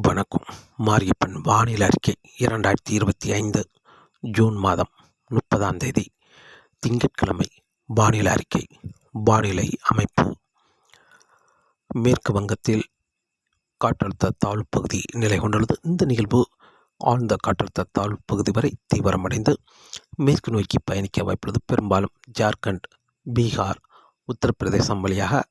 வணக்கம். மாரியப்பன் வானிலை அறிக்கை இரண்டாயிரத்தி இருபத்தி ஐந்து ஜூன் மாதம் முப்பதாம் தேதி. திங்கட்கிழமை வானிலை அறிக்கை வானிலை அமைப்பு. மேற்கு வங்கத்தில் காற்றழுத்த தாழ்வு பகுதி நிலை கொண்டுள்ளது. இந்த நிகழ்வு ஆழ்ந்த காற்றழுத்த தாழ்வு பகுதி வரை தீவிரமடைந்து மேற்கு நோக்கி பயணிக்க வாய்ப்புள்ளது. பெரும்பாலும் ஜார்க்கண்ட் பீகார் உத்தரப்பிரதேசம் வழியாக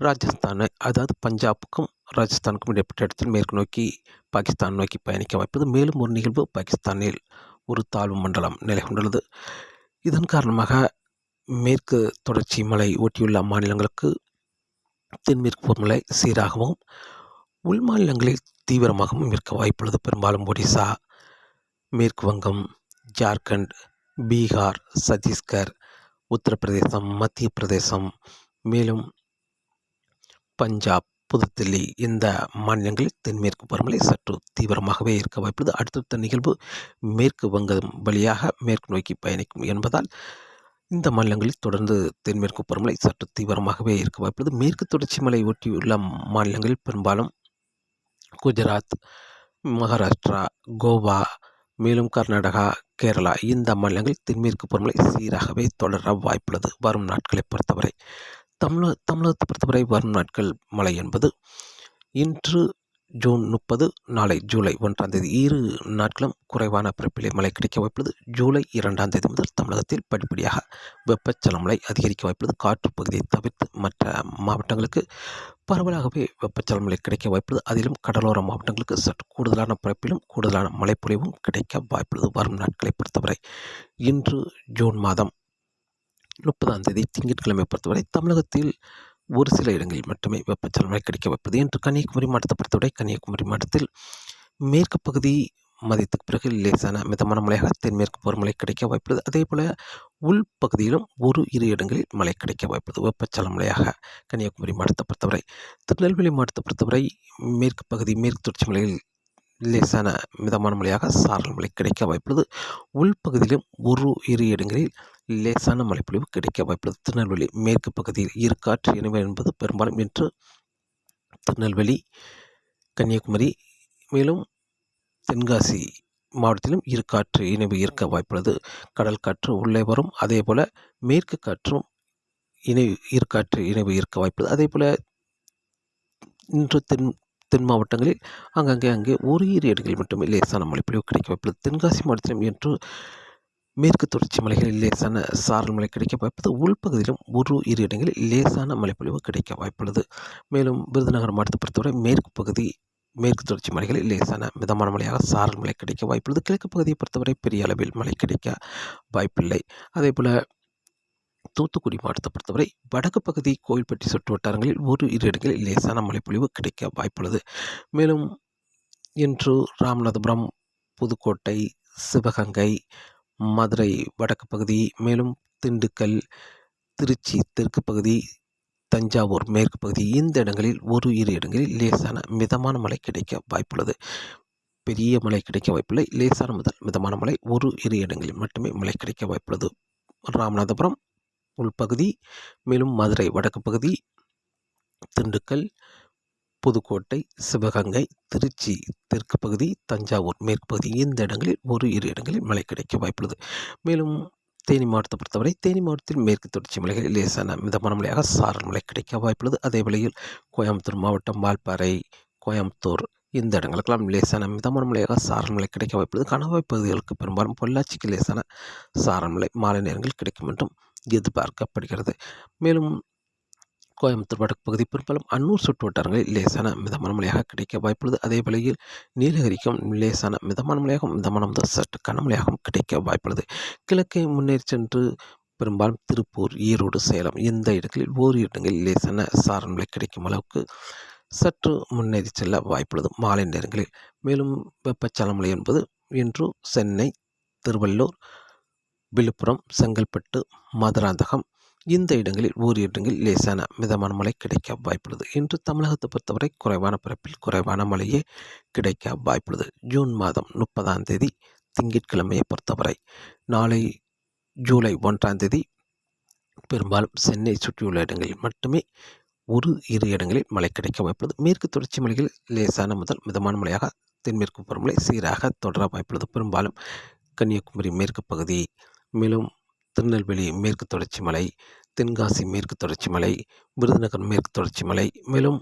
ராஜஸ்தான் அதாவது பஞ்சாபுக்கும் ராஜஸ்தானுக்கும் இடைப்பட்ட இடத்தில் மேற்கு நோக்கி பாகிஸ்தான் நோக்கி பயணிக்க வாய்ப்பது மேலும் ஒரு நிகழ்வு பாகிஸ்தானில் ஒரு தாழ்வு மண்டலம் நிலை கொண்டுள்ளது. இதன் காரணமாக மேற்கு தொடர்ச்சி மலை ஒட்டியுள்ள மாநிலங்களுக்கு தென்மேற்கு பருவமழை சீராகவும் உள் மாநிலங்களில் தீவிரமாகவும் இருக்க வாய்ப்புள்ளது. பெரும்பாலும் ஒடிசா மேற்கு வங்கம் ஜார்க்கண்ட் பீகார் சத்தீஸ்கர் உத்தரப்பிரதேசம் மத்திய பிரதேசம் மேலும் பஞ்சாப் புதுதில்லி இந்த மாநிலங்களில் தென்மேற்கு பருவமழை சற்று தீவிரமாகவே இருக்க வாய்ப்புள்ளது. அடுத்தடுத்த நிகழ்வு மேற்கு வங்கம் வழியாக மேற்கு நோக்கி பயணிக்கும் என்பதால் இந்த மாநிலங்களில் தொடர்ந்து தென்மேற்கு பருவமழை சற்று தீவிரமாகவே இருக்க வாய்ப்புள்ளது. மேற்கு தொடர்ச்சி மலை ஒட்டியுள்ள மாநிலங்களில் பெரும்பாலும் குஜராத் மகாராஷ்டிரா கோவா மேலும் கர்நாடகா கேரளா இந்த மாநிலங்களில் தென்மேற்கு பருவமழை சீராகவே தொடர வாய்ப்புள்ளது. வரும் நாட்களை பொறுத்தவரை தமிழக தமிழகத்தை பொறுத்தவரை வரும் நாட்கள் மழை என்பது இன்று ஜூன் முப்பது நாளை ஜூலை ஒன்றாம் தேதி. இரு நாட்களும் குறைவான பிறப்பிலே மழை கிடைக்க வாய்ப்புள்ளது. ஜூலை இரண்டாம் தேதி முதல் தமிழகத்தில் படிப்படியாக வெப்பச்சலமலை அதிகரிக்க வாய்ப்புள்ளது. காற்று பகுதியை தவிர்த்து மற்ற மாவட்டங்களுக்கு பரவலாகவே வெப்பச்சலமலை கிடைக்க வாய்ப்புள்ளது. அதிலும் கடலோர மாவட்டங்களுக்கு சற்று கூடுதலான பிறப்பிலும் கூடுதலான மழைப்பொழிவும் கிடைக்க வாய்ப்புள்ளது. வரும் நாட்களை பொறுத்தவரை இன்று ஜூன் மாதம் முப்பதாம் தேதி திங்கட்கிழமை பொறுத்தவரை தமிழகத்தில் ஒரு சில இடங்களில் மட்டுமே வெப்பச்சலனை கிடைக்க வைப்பது என்று கன்னியாகுமரி மாவட்டத்தை பொறுத்தவரை கன்னியாகுமரி மாவட்டத்தில் மேற்கு பகுதி மதியத்துக்கு பிறகு லேசான மிதமான மழையாக தென்மேற்கு பருவமழை கிடைக்க வாய்ப்புள்ளது. அதே போல் உள் பகுதியிலும் ஒரு இரு இடங்களில் மழை கிடைக்க வாய்ப்புள்ளது. வெப்பச்சல மழையாக கன்னியாகுமரி மாவட்டத்தை பொறுத்தவரை திருநெல்வேலி மாவட்டத்தை பொறுத்தவரை மேற்கு பகுதி மேற்கு தொடர்ச்சி மலையில் லேசான மிதமான மழையாக சாரல் மழை கிடைக்க வாய்ப்புள்ளது. உள்பகுதியிலும் ஒரு இரு இடங்களில் லேசான மழைப்பொழிவு கிடைக்க வாய்ப்புள்ளது. திருநெல்வேலி மேற்கு பகுதியில் ஈர்க்காற்று இணைவு என்பது பெரும்பாலும் இன்று திருநெல்வேலி கன்னியாகுமரி மேலும் தென்காசி மாவட்டத்திலும் ஈர்க்காற்று இணைவு இருக்க வாய்ப்புள்ளது. கடல் காற்று உள்ளே வரும். அதே போல் மேற்கு காற்றும் இணை இருக்காற்று இணைவு இருக்க வாய்ப்புள்ளது. அதே போல் இன்று தென் தென் மாவட்டங்களில் அங்கங்கே அங்கே ஒரு இரு இடங்களில் மட்டுமே லேசான மழைப்பொழிவு கிடைக்க வாய்ப்புள்ளது. தென்காசி மாவட்டத்திலும் இன்று மேற்கு தொடர்ச்சி மலைகளில் லேசான சாரல் மழை கிடைக்க வாய்ப்பது உள்பகுதியிலும் ஒரு இரு இடங்களில் லேசான மழைப்பொழிவு கிடைக்க வாய்ப்புள்ளது. மேலும் விருதுநகர் மாவட்டத்தை பொறுத்தவரை மேற்கு பகுதி மேற்கு தொடர்ச்சி மலைகளில் லேசான மிதமான மழையாக சாரல் மழை கிடைக்க வாய்ப்புள்ளது. கிழக்கு பகுதியை பொறுத்தவரை பெரிய அளவில் மழை கிடைக்க வாய்ப்பில்லை. அதே போல் தூத்துக்குடி மாவட்டத்தை பொறுத்தவரை வடக்கு பகுதி கோயில்பட்டி சுற்று வட்டாரங்களில் ஒரு இரு இடங்களில் லேசான மழைப்பொழிவு கிடைக்க வாய்ப்புள்ளது. மேலும் இன்று ராமநாதபுரம் புதுக்கோட்டை சிவகங்கை மதுரை வடக்கு பகுதி மேலும் திண்டுக்கல் திருச்சி தெற்கு பகுதி தஞ்சாவூர் மேற்கு பகுதி இந்த இடங்களில் ஒரு இரு இடங்களில் லேசான மிதமான மழை கிடைக்க வாய்ப்புள்ளது. பெரிய மழை கிடைக்க வாய்ப்பில்லை. லேசான முதல் மிதமான மழை ஒரு இரு இடங்களில் மட்டுமே மழை கிடைக்க வாய்ப்புள்ளது. ராமநாதபுரம் உள்பகுதி மேலும் மதுரை வடக்கு பகுதி திண்டுக்கல் புதுக்கோட்டை சிவகங்கை திருச்சி தெற்கு பகுதி தஞ்சாவூர் மேற்கு பகுதி இந்த இடங்களில் ஒரு இரு இடங்களில் மழை கிடைக்க வாய்ப்புள்ளது. மேலும் தேனி மாவட்டத்தை பொறுத்தவரை தேனி மாவட்டத்தில் மேற்கு தொடர்ச்சி மலைகளில் லேசான மிதமான மழையாக சாரல் மழை கிடைக்க வாய்ப்புள்ளது. அதே வேளையில் கோயம்புத்தூர் மாவட்டம் வால்பாறை கோயம்புத்தூர் இந்த இடங்களுக்கெல்லாம் லேசான மிதமான மழையாக சாரல் மழை கிடைக்க வாய்ப்புள்ளது. கணவாய் பகுதிகளுக்கு பெரும்பாலும் பொள்ளாச்சிக்கு லேசான சாரல் மழை மாலை நேரங்கள் கிடைக்கும் என்றும் எதிர்பார்க்கப்படுகிறது. மேலும் கோயம்புத்தூர் வடக்கு பகுதி பெரும்பாலும் அன்னூர் சுற்று வட்டாரங்களில் லேசான மிதமான மழையாக கிடைக்க வாய்ப்புள்ளது. அதே வேளையில் நீலகிரிக்கும் லேசான மிதமான மழையாகவும் மிதமான முதல் சற்று கனமழையாகவும் கிடைக்க வாய்ப்புள்ளது. கிழக்கே முன்னேறி சென்று பெரும்பாலும் திருப்பூர் ஈரோடு சேலம் இந்த இடங்களில் ஓரிரு இடங்களில் லேசான சாரன்மலை கிடைக்கும் அளவுக்கு சற்று முன்னேறி செல்ல வாய்ப்புள்ளது. மாலை நேரங்களில் மேலும் வெப்பச்சலமலை என்பது இன்று சென்னை திருவள்ளூர் விழுப்புரம் செங்கல்பட்டு மதுராந்தகம் இந்த இடங்களில் ஓரி இடங்களில் லேசான மிதமான மழை கிடைக்க வாய்ப்புள்ளது. இன்று தமிழகத்தை பொறுத்தவரை குறைவான பிறப்பில் குறைவான மழையே கிடைக்க வாய்ப்புள்ளது. ஜூன் மாதம் முப்பதாம் தேதி திங்கட்கிழமையை பொறுத்தவரை நாளை ஜூலை ஒன்றாம் தேதி பெரும்பாலும் சென்னை சுற்றியுள்ள இடங்களில் மட்டுமே ஒரு இரு இடங்களில் மழை கிடைக்க வாய்ப்புள்ளது. மேற்கு தொடர்ச்சி மலையில் லேசான முதல் மிதமான மழையாக தென்மேற்கு பருவமழை சீராக தொடர வாய்ப்புள்ளது. பெரும்பாலும் கன்னியாகுமரி மேற்கு பகுதி மேலும் திருநெல்வேலி மேற்கு தொடர்ச்சி மலை தென்காசி மேற்கு தொடர்ச்சி மலை விருதுநகர் மேற்கு தொடர்ச்சி மலை மேலும்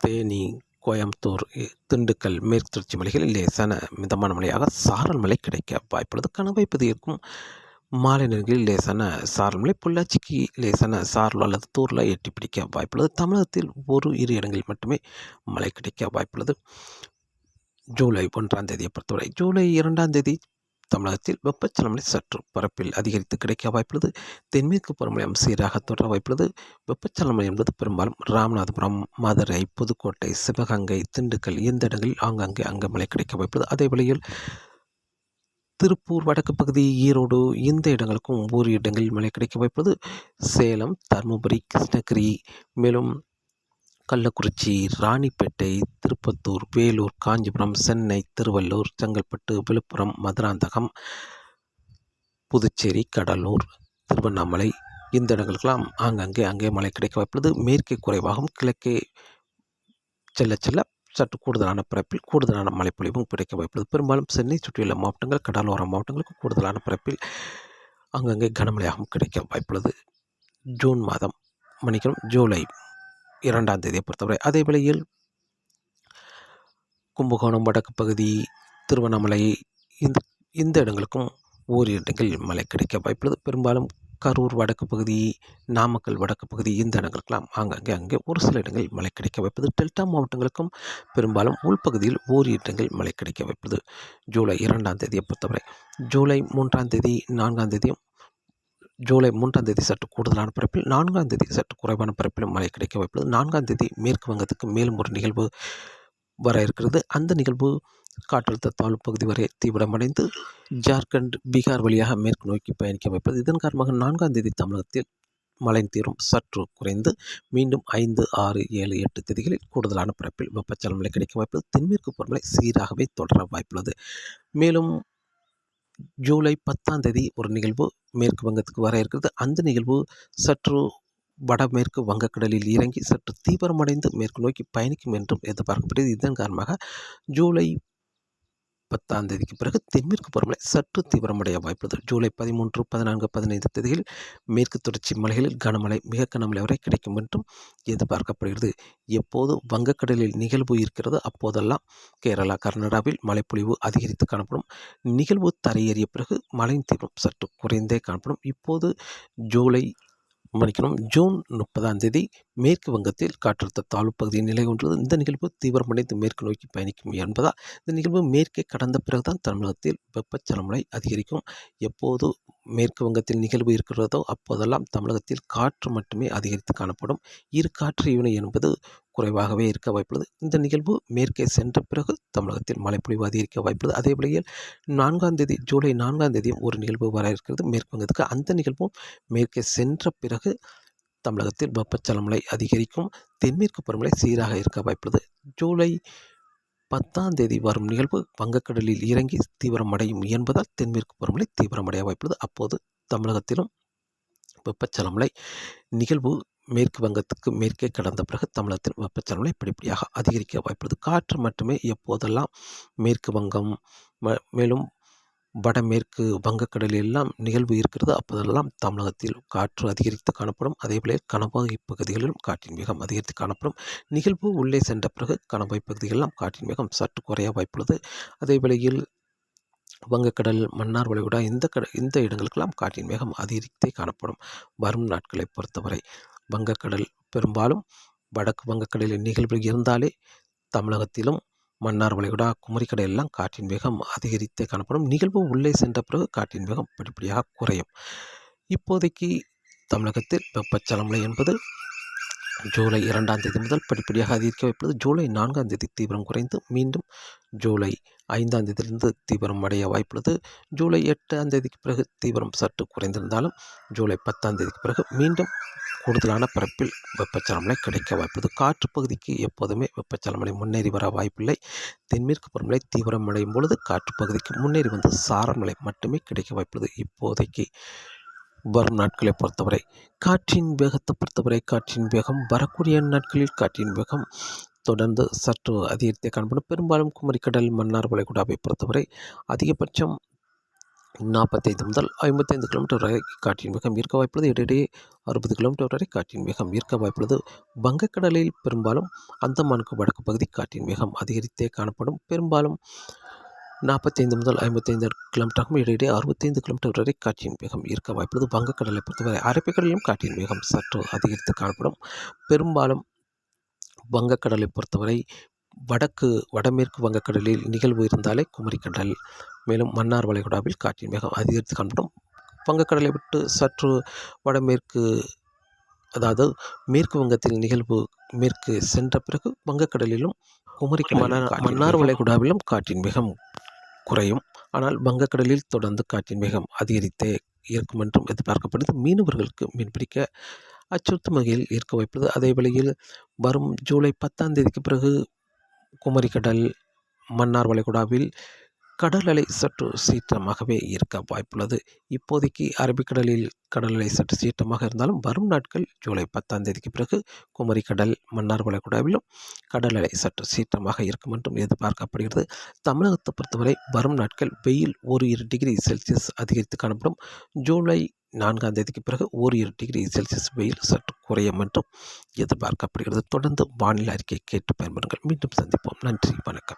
தேனி கோயம்புத்தூர் திண்டுக்கல் மேற்கு தொடர்ச்சி மலைகளில் லேசான மிதமான மழையாக சாரல் மழை கிடைக்க வாய்ப்புள்ளது. கனவை பகுதியிருக்கும் மாலை நேரங்களில் லேசான சாரல் மழை பொள்ளாச்சிக்கு லேசான சாரல் அல்லது தூரில் எட்டி பிடிக்க வாய்ப்புள்ளது. தமிழகத்தில் ஒரு இரு இடங்களில் மட்டுமே மழை கிடைக்க வாய்ப்புள்ளது. ஜூலை ஒன்றாம் தேதியை பொறுத்தவரை ஜூலை இரண்டாம் தேதி தமிழகத்தில் வெப்பச்சலமலை சற்று பரப்பில் அதிகரித்து கிடைக்க வாய்ப்புள்ளது. தென்மேற்கு பருவமழை சீராக தொடர வாய்ப்புள்ளது. வெப்பச்சலமலை என்பது பெரும்பாலும் ராமநாதபுரம் மதுரை புதுக்கோட்டை சிவகங்கை திண்டுக்கல் இந்த இடங்களில் ஆங்காங்கே அங்கே மழை கிடைக்க வாய்ப்புள்ளது. அதே வேளையில் திருப்பூர் வடக்கு பகுதி ஈரோடு இந்த இடங்களுக்கும் ஒவ்வொரு இடங்களில் மழை கிடைக்க வாய்ப்புள்ளது. சேலம் தருமபுரி கிருஷ்ணகிரி மேலும் கள்ளக்குறிச்சி ராணிப்பேட்டை திருப்பத்தூர் வேலூர் காஞ்சிபுரம் சென்னை திருவள்ளூர் செங்கல்பட்டு விழுப்புரம் மதுராந்தகம் புதுச்சேரி கடலூர் திருவண்ணாமலை. இந்த இடங்களுக்கெல்லாம் ஆங்காங்கே அங்கே மழை கிடைக்க வாய்ப்புள்ளது. மேற்கே குறைவாகவும் கிழக்கே செல்ல செல்ல சற்று கூடுதலான பரப்பில் கூடுதலான மழைப்பொழிவும் கிடைக்க வாய்ப்புள்ளது. பெரும்பாலும் சென்னை சுற்றியுள்ள மாவட்டங்கள் கடலோர மாவட்டங்களுக்கு கூடுதலான பரப்பில் அங்கங்கே கனமழையாகவும் கிடைக்க வாய்ப்புள்ளது. ஜூன் மாதம் மன்னிக்கணும் ஜூலை இரண்டாம் தேதியை பொறுத்தவரை. அதே வேளையில் கும்பகோணம் வடக்கு பகுதி திருவண்ணாமலை இந்த இந்த இடங்களுக்கும் ஓரிரு இடங்களில் மழை கிடைக்க வாய்ப்புள்ளது. பெரும்பாலும் கரூர் வடக்கு பகுதி நாமக்கல் வடக்கு பகுதி இந்த இடங்களுக்கெல்லாம் ஆங்காங்கே அங்கே ஒரு சில இடங்களில் மழை கிடைக்க வைப்பது டெல்டா மாவட்டங்களுக்கும் பெரும்பாலும் உள்பகுதியில் ஓரிரு இடங்களில் மழை கிடைக்க வைப்பது ஜூலை இரண்டாம் தேதியை பொறுத்தவரை. ஜூலை மூன்றாம் தேதி நான்காம் தேதியும் ஜூலை மூன்றாம் தேதி சற்று கூடுதலான பரப்பில் நான்காம் தேதி சற்று குறைவான பரப்பிலும் மழை கிடைக்க வாய்ப்புள்ளது. நான்காம் தேதி மேற்கு வங்கத்துக்கு மேலும் ஒரு நிகழ்வு வர இருக்கிறது. அந்த நிகழ்வு காற்றழுத்த தாழ்வு பகுதி வரை தீவிரமடைந்து ஜார்க்கண்ட் பீகார் வழியாக மேற்கு நோக்கி பயணிக்க வைப்பது இதன் காரணமாக நான்காம் தேதி தமிழகத்தில் மழை தீரும் சற்று குறைந்து மீண்டும் ஐந்து ஆறு ஏழு எட்டு தேதிகளில் கூடுதலான பரப்பில் வெப்பச்சலமலை கிடைக்க வாய்ப்புள்ளது. தென்மேற்கு பருவமழை சீராகவே தொடர வாய்ப்புள்ளது. மேலும் ஜூலை பத்தாம் தேதி ஒரு நிகழ்வு மேற்கு வங்கத்துக்கு வர இருக்கிறது. அந்த நிகழ்வு சற்று வடமேற்கு வங்கக்கடலில் இறங்கி சற்று தீவிரமடைந்து மேற்கு நோக்கி பயணிக்கும் என்றும் எதிர்பார்க்கப்படுகிறது. இதன் காரணமாக ஜூலை பத்தாம் தேதிக்கு பிறகு தென்மேற்கு பருவமழை சற்று தீவிரமடைய வாய்ப்புள்ளது. ஜூலை பதிமூன்று பதினான்கு பதினைந்து தேதிகளில் மேற்கு தொடர்ச்சி மலைகளில் கனமழை மிக கனமழை வரை கிடைக்கும் என்றும் எதிர்பார்க்கப்படுகிறது. எப்போது வங்கக்கடலில் நிகழ்வு இருக்கிறதோ அப்போதெல்லாம் கேரளா கர்நாடகாவில் மழைப்பொழிவு அதிகரித்து காணப்படும். நிகழ்வு தரையேறிய பிறகு மழையின் தீவிரம் சற்று குறைந்தே காணப்படும். இப்போது ஜூலை மன்னிக்கணும். ஜூன் முப்பதாம் தேதி மேற்கு வங்கத்தில் காற்றழுத்த தாழ்வு பகுதியில் நிலை கொண்டுள்ளது இந்த நிகழ்வு தீவிரமடைந்து மேற்கு நோக்கி பயணிக்கும் என்பதால் இந்த நிகழ்வு மேற்கே கடந்த பிறகுதான் தமிழகத்தில் வெப்பச்சலமுறை அதிகரிக்கும். எப்போது மேற்கு வங்கத்தில் நிகழ்வு இருக்கிறதோ அப்போதெல்லாம் தமிழகத்தில் காற்று மட்டுமே அதிகரித்து காணப்படும். இரு காற்று இவனை என்பது குறைவாகவே இருக்க வாய்ப்புள்ளது. இந்த நிகழ்வு மேற்கே சென்ற பிறகு தமிழகத்தில் மழைப்பொழிவு அதிகரிக்க வாய்ப்புள்ளது. அதே வழியில் நான்காம் தேதி ஜூலை நான்காம் தேதியும் ஒரு நிகழ்வு வர இருக்கிறது. மேற்குவங்கத்துக்கு அந்த நிகழ்வும் மேற்கே சென்ற பிறகு தமிழகத்தில் வெப்பச்சலமலை அதிகரிக்கும். தென்மேற்கு பருவமழை சீராக இருக்க வாய்ப்புள்ளது. ஜூலை பத்தாம் தேதி வரும் நிகழ்வு வங்கக்கடலில் இறங்கி தீவிரமடையும் என்பதால் தென்மேற்கு பருவமழை தீவிரமடைய வாய்ப்புள்ளது. அப்போது தமிழகத்திலும் வெப்பச்சலமலை நிகழ்வு மேற்கு வங்கத்துக்கு மேற்கே கடந்த பிறகு தமிழகத்தின் வெப்பச்சலமலை படிப்படியாக அதிகரிக்க வாய்ப்புள்ளது. காற்று மட்டுமே எப்போதெல்லாம் மேற்கு வங்கம் மேலும் வடமேற்கு வங்கக்கடலில் எல்லாம் நிகழ்வு இருக்கிறது அப்போதெல்லாம் தமிழகத்தில் காற்று அதிகரித்து காணப்படும். அதேபோல கணவாய் பகுதிகளிலும் காற்றின் வேகம் அதிகரித்து காணப்படும். நிகழ்வு உள்ளே சென்ற பிறகு கணவாய் பகுதிகளெல்லாம் காற்றின் வேகம் சற்று குறைய வாய்ப்புள்ளது. அதே வேளையில் வங்கக்கடல் மன்னார் வளைகுடா இந்த கட இந்த இடங்களுக்கெல்லாம் காற்றின் வேகம் அதிகரித்தே காணப்படும். வரும் நாட்களை பொறுத்தவரை வங்கக்கடல் பெரும்பாலும் வடக்கு வங்கக்கடலில் நிகழ்வு இருந்தாலே தமிழகத்திலும் மன்னார் வளைகுடா குமரிக்கடை எல்லாம் காற்றின் வேகம் அதிகரித்தே காணப்படும். நிகழ்வு உள்ளே சென்ற பிறகு காற்றின் வேகம் படிப்படியாக குறையும். இப்போதைக்கு தமிழகத்தில் வெப்பச்சலமலை என்பது ஜூலை இரண்டாம் தேதி முதல் படிப்படியாக அதிகரிக்க வைப்பது. ஜூலை நான்காம் தேதி தீவிரம் குறைந்து மீண்டும் ஜூலை ஐந்தாம் தேதியிலிருந்து தீவிரம் அடைய வாய்ப்புள்ளது. ஜூலை எட்டாம் தேதிக்கு பிறகு தீவிரம் சற்று குறைந்திருந்தாலும் ஜூலை பத்தாம் தேதிக்கு பிறகு மீண்டும் கூடுதலான பரப்பில் வெப்பச்சலமலை கிடைக்க வாய்ப்புள்ளது. காற்று பகுதிக்கு எப்போதுமே வெப்பச்சலமலை முன்னேறி வர வாய்ப்பில்லை. தென்மேற்கு பருவமழை தீவிரம் அடையும் பொழுது காற்று பகுதிக்கு முன்னேறி வந்து சாரமலை மட்டுமே கிடைக்க வாய்ப்புள்ளது. இப்போதைக்கு வரும் நாட்களை பொறுத்தவரை காற்றின் வேகத்தை பொறுத்தவரை காற்றின் வேகம் வரக்கூடிய நாட்களில் காற்றின் வேகம் தொடர்ந்து சற்று அதிகரித்தே காணப்படும். பெரும்பாலும் குமரிக்கடல் மன்னார் வளைகுடாவை பொறுத்தவரை அதிகபட்சம் நாற்பத்தைந்து முதல் ஐம்பத்தைந்து கிலோமீட்டர் வரை காற்றின் வேகம் ஈர்க்க வாய்ப்புள்ளது. இடையிடையே அறுபது கிலோமீட்டர் வரை காற்றின் வேகம் ஈர்க்க வாய்ப்புள்ளது. வங்கக்கடலில் பெரும்பாலும் அந்தமானுக்கு வடக்கு பகுதி காற்றின் வேகம் அதிகரித்தே காணப்படும். பெரும்பாலும் நாற்பத்தைந்து முதல் ஐம்பத்தைந்து கிலோமீட்டருக்கும் இடையிடையே அறுபத்தைந்து கிலோமீட்டர் வரை காற்றின் வேகம் இருக்க வாய்ப்புள்ளது. வங்கக்கடலை பொறுத்தவரை அரபிக்கடலிலும் காற்றின் வேகம் சற்று அதிகரித்து காணப்படும். பெரும்பாலும் வங்கக்கடலை பொறுத்தவரை வடக்கு வடமேற்கு வங்கக்கடலில் நிகழ்வு இருந்தாலே குமரிக்கடல் மேலும் மன்னார் வளைகுடாவில் காற்றின் வேகம் அதிகரித்து காணப்படும் வங்கக்கடலை விட்டு சற்று வடமேற்கு அதாவது மேற்கு வங்கத்தில் நிகழ்வு மேற்கு சென்ற பிறகு வங்கக்கடலிலும் குமரி மன்னார் மன்னார் வளைகுடாவிலும் காற்றின் வேகம் குறையும். ஆனால் வங்கக்கடலில் தொடர்ந்து காற்றின் வேகம் அதிகரித்தே இருக்கும் என்றும் எதிர்பார்க்கப்படுது. மீனவர்களுக்கு மீன்பிடிக்க அச்சுறுத்தும் வகையில் இருக்க வைப்பது. அதே வேளையில் வரும் ஜூலை பத்தாம் தேதிக்கு பிறகு குமரிக்கடல் மன்னார் வளைகுடாவில் கடல் அலை சற்று சீற்றமாகவே இருக்க வாய்ப்புள்ளது. இப்போதைக்கு அரபிக்கடலில் கடல் அலை சற்று சீற்றமாக இருந்தாலும் வரும் நாட்கள் ஜூலை பத்தாம் தேதிக்கு பிறகு குமரிக்கடல் மன்னார் வளைகுடாவிலும் கடல் அலை சற்று சீற்றமாக இருக்கும் என்றும் எதிர்பார்க்கப்படுகிறது. தமிழகத்தை பொறுத்தவரை வரும் நாட்கள் வெயில் ஒரு இரு டிகிரி செல்சியஸ் அதிகரித்து காணப்படும். ஜூலை நான்காம் தேதிக்கு பிறகு இரு டிகிரி செல்சியஸ் வெயில் சற்று குறையும் என்றும் எதிர்பார்க்கப்படுகிறது. தொடர்ந்து வானிலை அறிக்கை கேட்டு பயன்படுங்கள். மீண்டும் சந்திப்போம். நன்றி. வணக்கம்.